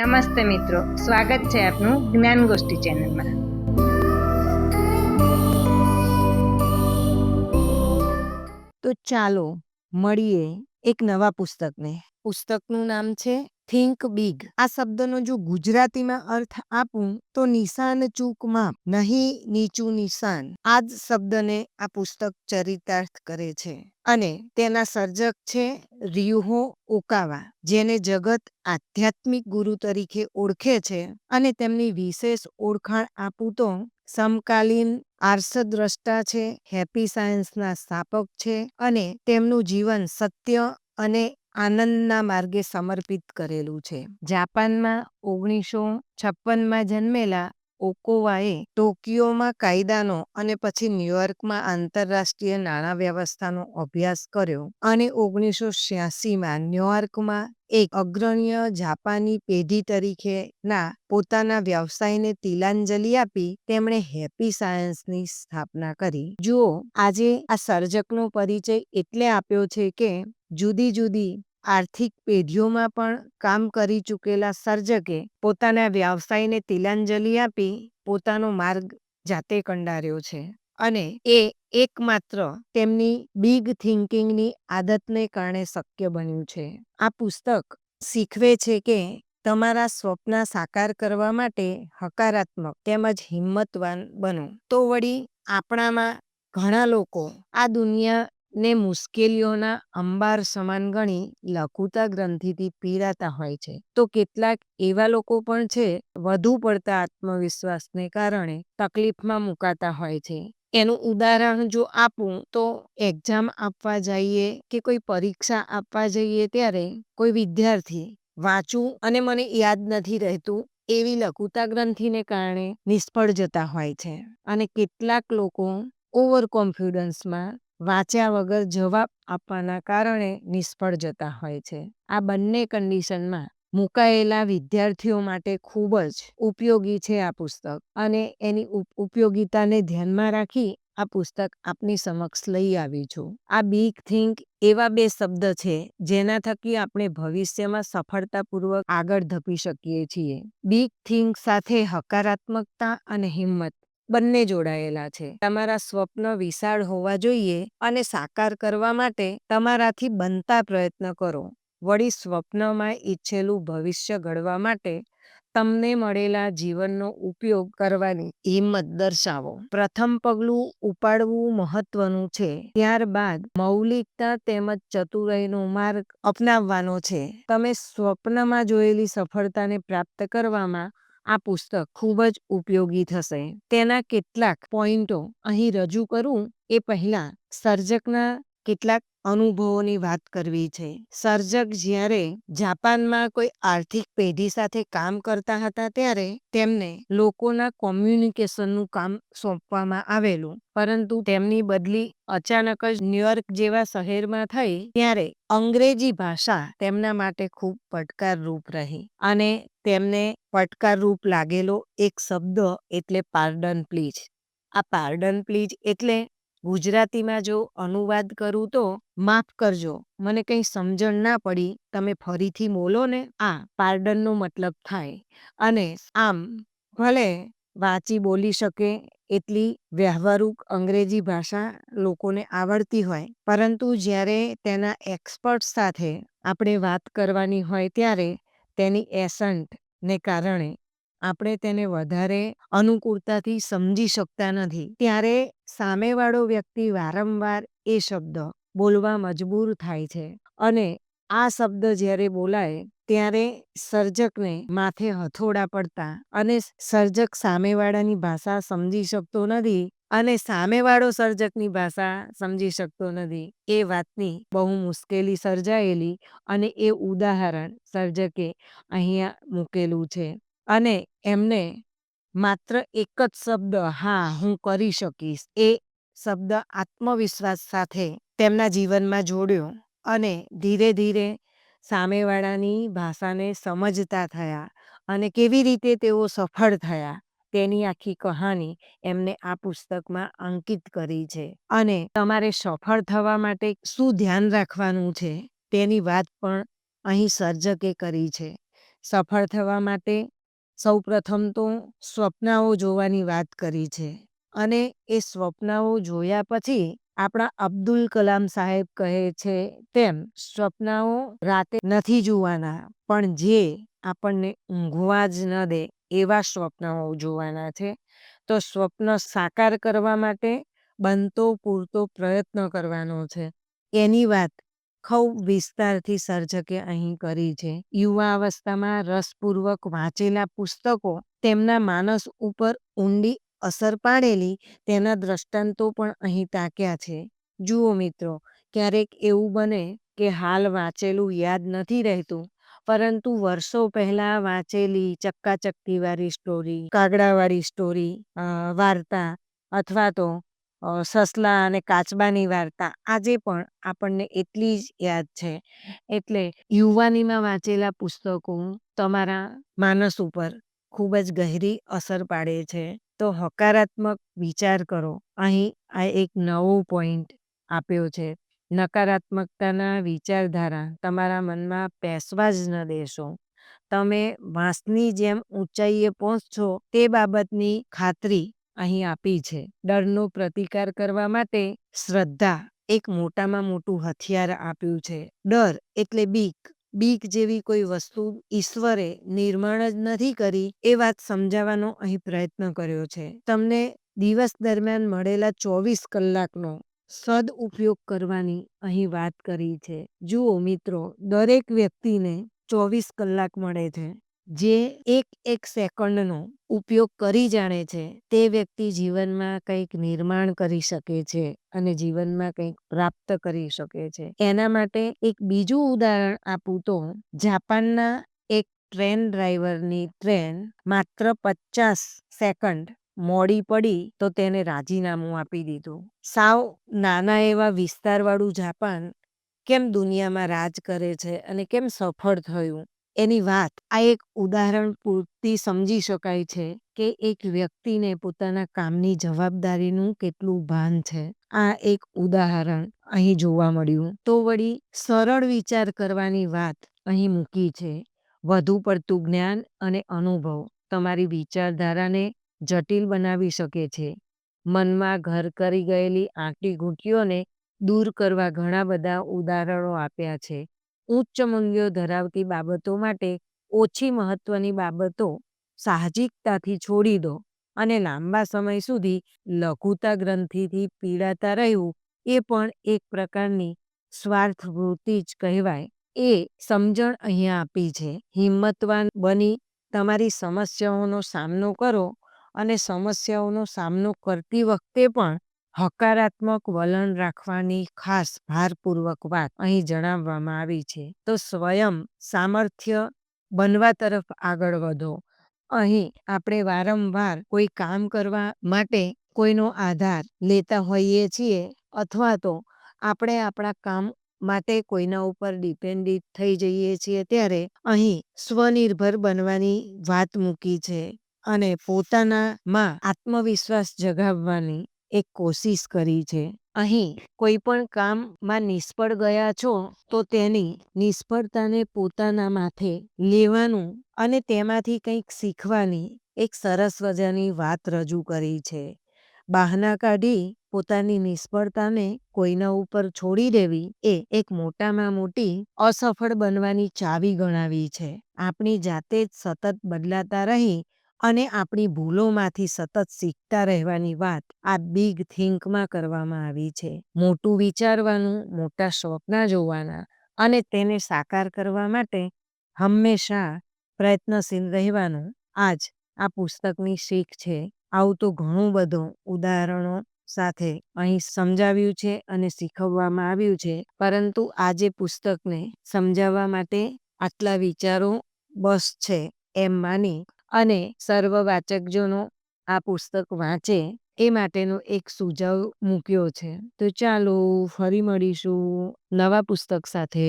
નમસ્તે મિત્રો સ્વાગત છે આપનું જ્ઞાન ગોષ્ઠી ચેનલમાં. તો ચાલો મળીએ એક નવા પુસ્તકને. પુસ્તકનું નામ છે થિંક બિગ આ શબ્દનો જો ગુજરાતીમાં અર્થ આપું, તો નિશાન ચૂક માપ નહીં નીચું નિશાન. આ જ શબ્દને આ પુસ્તક ચરિતાર્થ કરે છે. અને તેના સર્જક છે રિયુહો ઓકાવા, જેને જગત આધ્યાત્મિક ગુરુ તરીકે ઓળખે છે અને તેમની વિશેષ ઓળખાણ આપું તો સમકાલીન આર્ષદ્રષ્ટા છે હેપી સાયન્સના સ્થાપક છે અને તેમનું જીવન સત્ય અને આનંદના માર્ગે સમર્પિત કરેલું છે. જાપાનમાં ઓગણીસો છપ્પનમાં જન્મેલા ઓકોવાએ ટોકિયોમાં કાયદાનો અને પછી ન્યુયોર્કમાં આંતરરાષ્ટ્રીય નાણાં વ્યવસ્થાનો અભ્યાસ કર્યો અને ઓગણીસો છ્યાસીમાં ન્યુયોર્કમાં એક અગ્રણીય જાપાની પેઢી તરીકેના પોતાના વ્યવસાયને તિલાંજલિ આપી તેમણે હેપી સાયન્સની સ્થાપના કરી. જુઓ, આજે આ સર્જકનો પરિચય એટલે આપ્યો છે કે જુદી જુદી આર્થિક પેઢીઓમાં પણ કામ કરી ચૂકેલા સર્જકે પોતાના વ્યવસાયને તિલાંજલિ આપી પોતાનો માર્ગ જાતે કંડાર્યો છે અને એ એકમાત્ર તેમની બિગ થિંકિંગની આદતને કારણે શક્ય બન્યું છે. આ પુસ્તક શીખવે છે કે તમારા સ્વપ્ન સાકાર કરવા માટે હકારાત્મક તેમજ હિંમતવાન બનો. તો વળી આપણામાં ઘણા લોકો આ દુનિયા ને મુશ્કેલીઓના અંબાર સમાન ગણી લઘુતા ગ્રંથિથી પીડાતા હોય છે. તો કેટલાક એવા લોકો પણ છે, વધુ પડતા આત્મવિશ્વાસને કારણે તકલીફમાં મુકાતા હોય છે. એનું ઉદાહરણ જો આપું તો એક્ઝામ આપવા જઈએ કે કોઈ પરીક્ષા આપવા જઈએ ત્યારે કોઈ વિદ્યાર્થી વાંચું અને મને યાદ નથી રહેતું એવી લઘુતા ગ્રંથિને કારણે નિષ્ફળ જતા હોય છે. અને કેટલાક લોકો ઓવર કોન્ફિડન્સમાં વાંચ્યા વગર જવાબ આપવાના કારણે નિષ્ફળ જતા હોય છે. આ બંને કન્ડિશનમાં મુકાયેલા વિદ્યાર્થીઓ માટે ખૂબ જ ઉપયોગી છે આ પુસ્તક અને એની ઉપ- ઉપયોગિતાને ધ્યાનમાં રાખી આ પુસ્તક આપની સમક્ષ લઈ આવી છું. આ બિગ થિંક એવા બે શબ્દ છે જેના થકી આપણે ભવિષ્યમાં સફળતાપૂર્વક આગળ ધપી શકીએ છીએ. બિગ થિંક સાથે હકારાત્મકતા અને હિંમત બંને જોડાયેલા છે. તમારા સ્વપ્ન વિશાળ હોવા જોઈએ અને સાકાર કરવા માટે તમારાથી બનતા પ્રયત્ન કરો. વળી સ્વપ્નમાં ઈચ્છેલું ભવિષ્ય ઘડવા માટે તમને મળેલા જીવનનો ઉપયોગ કરવાની હિંમત દર્શાવો. પ્રથમ પગલું ઉપાડવું મહત્વનું છે. ત્યારબાદ મૌલિકતા તેમજ ચતુરાઈનો માર્ગ અપનાવવાનો છે. તમે સ્વપ્નમાં જોયેલી સફળતાને પ્રાપ્ત કરવામાં આ પુસ્તક ખૂબ જ ઉપયોગી થશે. તેના કેટલાક પોઈન્ટો અહીં રજૂ કરું એ પહેલા સર્જકના કેટલાક અનુભવોની વાત કરવી છે. સર્જક જ્યારે જાપાનમાં કોઈ આર્થિક પેઢી સાથે કામ કરતા હતા ત્યારે તેમને લોકોના કોમ્યુનિકેશનનું કામ સોંપવામાં આવેલું. પરંતુ તેમની બદલી અચાનક જ ન્યુયોર્ક જેવા શહેરમાં થઈ ત્યારે અંગ્રેજી ભાષા તેમના માટે ખૂબ પડકારરૂપ રહી અને તેમને પડકારરૂપ લાગેલો એક શબ્દ એટલે પાર્ડન પ્લીઝ. આ પાર્ડન પ્લીઝ એટલે ગુજરાતીમાં જો અનુવાદ કરું તો માફ કરજો, મને કંઈ સમજણ ના પડી, તમે ફરીથી બોલો ને, આ પાર્ડનનો મતલબ થાય. અને આમ, ભલે વાંચી બોલી શકે એટલી વ્યવહારુક અંગ્રેજી ભાષા લોકોને આવડતી હોય, પરંતુ જ્યારે તેના એક્સપર્ટ સાથે આપણે વાત કરવાની હોય ત્યારે તેની એસન્ટને કારણે આપણે તેને વધારે અનુકૂળતાથી સમજી શકતા નથી. ત્યારે સામેવાળો વ્યક્તિ વારંવાર એ શબ્દ બોલવા મજબૂર થાય છે અને આ શબ્દ જ્યારે બોલાય, ત્યારે સર્જકને માથે હથોડા પડતા અને સર્જક સામેવાળાની ભાષા સમજી શકતો નથી અને સામેવાળો સર્જકની ભાષા સમજી શકતો નથી. એ વાતની બહુ મુશ્કેલી સર્જાયેલી અને એ ઉદાહરણ સર્જકે અહીંયા મૂકેલું છે અને એમને માત્ર એક જ શબ્દ, હા, હું કરી શકીશ, એ શબ્દ આત્મવિશ્વાસ સાથે તેમના જીવનમાં જોડ્યો અને ધીરે ધીરે સામેવાળાની ભાષાને સમજતા થયા અને કેવી રીતે તેઓ સફળ થયા, તેની આખી કહાની એમને આ પુસ્તકમાં અંકિત કરી છે. અને તમારે સફળ થવા માટે શું ધ્યાન રાખવાનું છે, તેની વાત પણ અહીં સર્જકે કરી છે. સફળ થવા માટે સૌપ્રથમ તો સ્વપ્નાઓ જોવાની વાત કરી છે અને એ સ્વપ્નાઓ જોયા પછી આપણા અબ્દુલ કલામ સાહેબ કહે છે તેમ, સ્વપ્નાઓ રાતે નથી જોવાના, પણ જે આપણને ઊંઘવા જ ન દે એવા સ્વપ્નાઓ જોવાના છે. તો સ્વપ્ન સાકાર કરવા માટે બનતો પૂરતો પ્રયત્ન કરવાનો છે. એની વાત ખૂબ વિસ્તારથી સર્જકે અહીં કરી છે. યુવા અવસ્થામાં રસપૂર્વક વાંચેલા પુસ્તકો તેમના માનસ ઉપર ઊંડી અસર પાડેલી તેના દ્રષ્ટાંતો પણ અહીં તાક્યા છે. જુઓ મિત્રો, ક્યારેક એવું બને કે હાલ વાંચેલું યાદ નથી રહેતું, પરંતુ વર્ષો પહેલા વાંચેલી ચક્કાચક્કીવાળી સ્ટોરી, કાગડાવાળી સ્ટોરી વાર્તા અથવા તો સસલા અને કાચબાની વાર્તા આજે પણ આપણને એટલી જ યાદ છે. એટલે યુવાનીમાં વાંચેલા પુસ્તકો તમારા માનસ ઉપર ખૂબ જ ગહેરી અસર પાડે છે. તો હકારાત્મક વિચાર કરો. અહીં આ એક નવો પોઈન્ટ આપ્યો છે. નકારાત્મકતાના વિચારધારા તમારા મનમાં પેસવા જ ન દેશો. તમે વાંસની જેમ ઊંચાઈએ પહોંચશો તે બાબતની ખાતરી અહીં આપી છે. ડરનો પ્રતિકાર કરવા માટે શ્રદ્ધા એક મોટામાં મોટું હથિયાર આપ્યું છે. ડર એટલે બીક. બીક જેવી કોઈ વસ્તુ ઈશ્વરે નિર્માણ જ નથી કરી એ વાત સમજાવવાનો અહીં પ્રયત્ન કર્યો છે. તમને દિવસ દરમિયાન મળેલા ચોવીસ કલાકનો સદ ઉપયોગ કરવાની અહીં વાત કરી છે. જુઓ મિત્રો, દરેક વ્યક્તિને ચોવીસ કલાક મળે છે. જે એક એક સેકન્ડનો ઉપયોગ કરી જાણે છે, તે વ્યક્તિ જીવનમાં કંઈક નિર્માણ કરી શકે છે અને જીવનમાં કંઈક પ્રાપ્ત કરી શકે છે. એના માટે એક બીજું ઉદાહરણ આપું તો, જાપાનના એક ટ્રેન ડ્રાઈવરની ટ્રેન માત્ર પચાસ સેકન્ડ મોડી પડી તો તેને રાજીનામું આપી દીધું. સાવ નાના એવા વિસ્તારવાળું જાપાન કેમ દુનિયામાં રાજ કરે છે અને કેમ સફળ થયું? એની વાત આ એક ઉદાહરણ પૂરતી સમજી શકાય છે કે એક વ્યક્તિને પોતાના કામની જવાબદારીનું કેટલું ભાન છે. આ એક ઉદાહરણ અહીં જોવા મળ્યું. તો વળી સરળ વિચાર કરવાની વાત અહીં મૂકી છે. વધુ પડતું જ્ઞાન અને અનુભવ તમારી વિચારધારાને જટિલ બનાવી શકે છે. મનમાં ઘર કરી ગયેલી આંટી ઘૂંટીઓને દૂર કરવા ઘણા બધા ઉદાહરણો આપ્યા છે. ઉચ્ચ મૂલ્યો ધરાવતી બાબતો માટે ઓછી મહત્વની બાબતો સાહજિકતાથી છોડી દો અને લાંબા સમય સુધી લઘુતા ગ્રંથિથી પીડાતા રહેવું એ પણ એક પ્રકારની સ્વાર્થ વૃત્તિ જ કહેવાય. એ સમજણ અહીંયા આપી છે. હિંમતવાન બની તમારી સમસ્યાઓનો સામનો કરો અને સમસ્યાઓનો સામનો કરતી વખતે પણ હકારાત્મક વલણ રાખવાની ખાસ ભારપૂર્વક વાત અહીં જણાવવામાં આવી છે. તો સ્વયં સામર્થ્ય બનવા તરફ આગળ વધો. અહીં આપણે વારંવાર કોઈ કામ કરવા માટે કોઈનો આધાર લેતા હોઈએ છીએ અથવા તો આપણે આપણા કામ માટે કોઈના ઉપર ડિપેન્ડિટ થઈ જઈએ છીએ ત્યારે અહીં સ્વનિર્ભર બનવાની વાત મૂકી છે અને પોતાનામાં આત્મવિશ્વાસ જગાવવાની એક કોશિશ કરી છે. અહીં કોઈ પણ કામમાં નિષ્ફળ ગયા છો તો તેની નિષ્ફળતાને પોતાના માથે લેવાનું અને તેમાંથી કંઈક શીખવાની એક સરસ મજાની વાત રજૂ કરી છે. બહાના કાઢી પોતાની નિષ્ફળતાને કોઈના ઉપર છોડી દેવી એ એક મોટામાં મોટી અસફળ બનવાની ચાવી ગણાવી છે. આપણી જાતે જ સતત બદલાતા રહી અને આપણી ભૂલોમાંથી સતત શીખતા રહેવાની વાત આ બિગ થિંકમાં કરવામાં આવી છે. મોટું વિચારવાનું, મોટા સ્વપ્ન જોવાના અને તેને સાકાર કરવા માટે હંમેશા પ્રયત્નશીલ રહેવાનું આજ આ પુસ્તકની શીખ છે. આવું તો ઘણું બધું ઉદાહરણો સાથે અહીં સમજાવ્યું છે અને શીખવવામાં આવ્યું છે. પરંતુ આજે પુસ્તકને સમજાવવા માટે આટલા વિચારો બસ છે એમ માની અને સર્વ વાચકજનો આ પુસ્તક વાંચે એ માટેનો એક સુઝાવ મૂક્યો છે. તો ચાલો ફરી મળીશું નવા પુસ્તક સાથે.